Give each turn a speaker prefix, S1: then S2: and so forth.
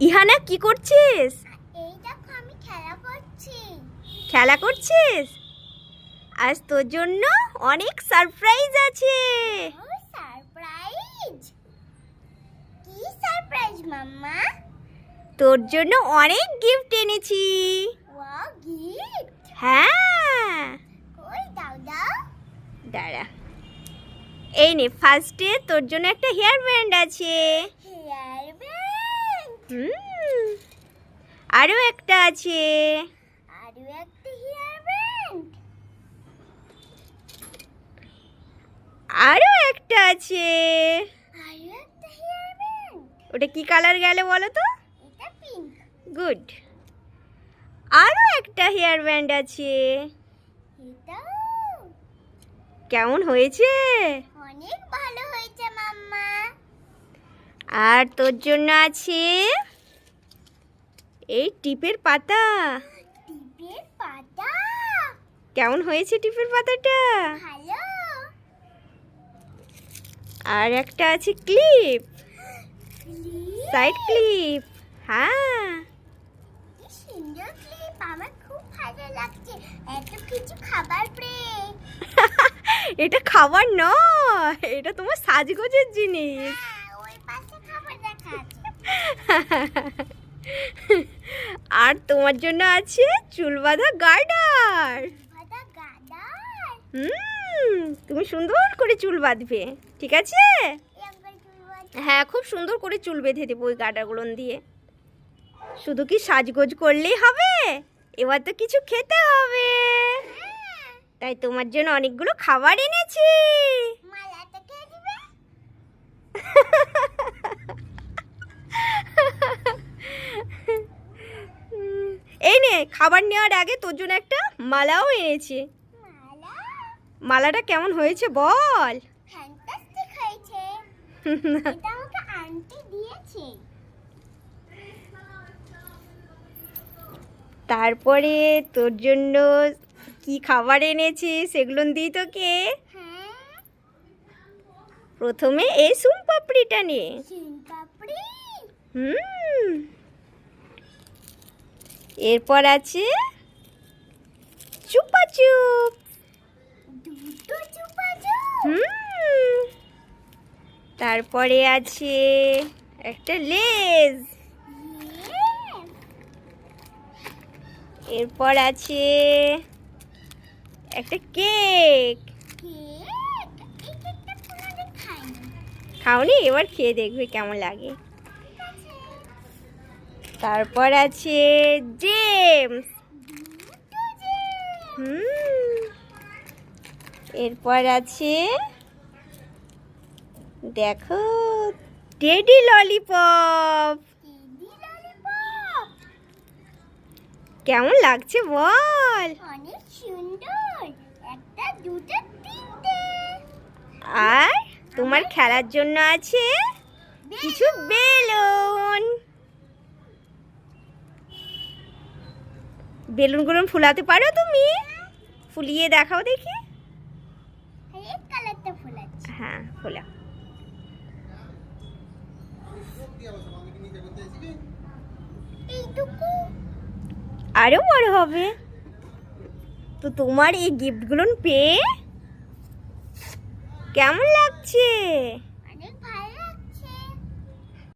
S1: ইহানা কি করছিস?
S2: এই দেখো আমি খেলা করছি।
S1: খেলা করছিস? আজ তোর জন্য অনেক সারপ্রাইজ আছে।
S2: সারপ্রাইজ কি সারপ্রাইজ মাম্মা?
S1: তোর জন্য অনেক গিফট এনেছি।
S2: ওয়াও গিফট
S1: হ্যাঁ।
S2: কই দাও দাও।
S1: দাঁড়া। এই নে ফার্স্টে তোর জন্য একটা হেয়ার ব্যান্ড আছে।
S2: হেয়ার
S1: আরও একটা আছে।
S2: আরও একটা হেয়ার ব্যান্ড
S1: একটা আছে।
S2: আরও একটা হেয়ার ব্যান্ড
S1: ওটা কি কালার গেল বলো তো?
S2: এটা পিঙ্ক
S1: গুড আরও একটা হেয়ার ব্যান্ড আছে। কেমন হয়েছে?
S2: অনেক ভালো হয়েছে মাম্মা।
S1: আর তোর জন্য আছে এই টিপের পাতা।
S2: টিপের পাতা?
S1: কেমন হয়েছে টিপের পাতাটা?
S2: ভালো।
S1: আর একটা আছে ক্লিপ? Side clip. হ্যাঁ।
S2: সুন্দর ক্লিপ আমার খুব ভালো লাগছে। এত কিছু খাবার প্রে
S1: এটা খাবার নয় এটা তোমার সাজগোজের জিনিস।
S2: হ্যাঁ ওই পাশে খাবার রাখা আছে
S1: আর তোমার জন্য আছে চুল বাঁধা গার্ডার? হুম তুমি সুন্দর করে চুল বাঁধবে ঠিক আছে? হ্যাঁ খুব সুন্দর করে চুল বেঁধে দেবো ওই গার্ডারগুলো দিয়ে। শুধু কি সাজগোজ করলেই হবে? এবার তো কিছু খেতে হবে। তাই তোমার জন্য অনেকগুলো খাবার এনেছি
S2: মালাটা কে দিবে
S1: উম, এই নে খাবার নেওয়ার আগে তোর জন্য একটা মালাও এনেছে। মালাটা কেমন হয়েছে বল। তারপরে তোর জন্য কি খাবার এনেছি সেগুলো দিই তোকে?
S2: হ্যাঁ।
S1: প্রথমে এই সুম পাপড়িটা নে।
S2: চিন পাপড়ি?
S1: হুম। এরপর আছে চুপা চুপ।
S2: দুটো চুপ
S1: তারপরে আছে একটা লেজ। এরপর আছে একটা কেক। খাওনি? এবার খেয়ে দেখবে কেমন লাগে। তারপর আছে জেমস। হুম। এরপর আছে দেখো টেডি ললিপপ। কেমন লাগছে বল।
S2: অনেক সুন্দর। একটা দুটো তিনটে।
S1: আর তোমার খেলার জন্য আছে কিছু বেলুন। বেলুনগুলো ফুলাতে পারো তুমি? ফুলিয়ে দেখাও দেখি। হ্যাঁ ফোলা আরও বড় হবে। তো তোমার এই গিফটগুলো পেয়ে কেমন লাগছে?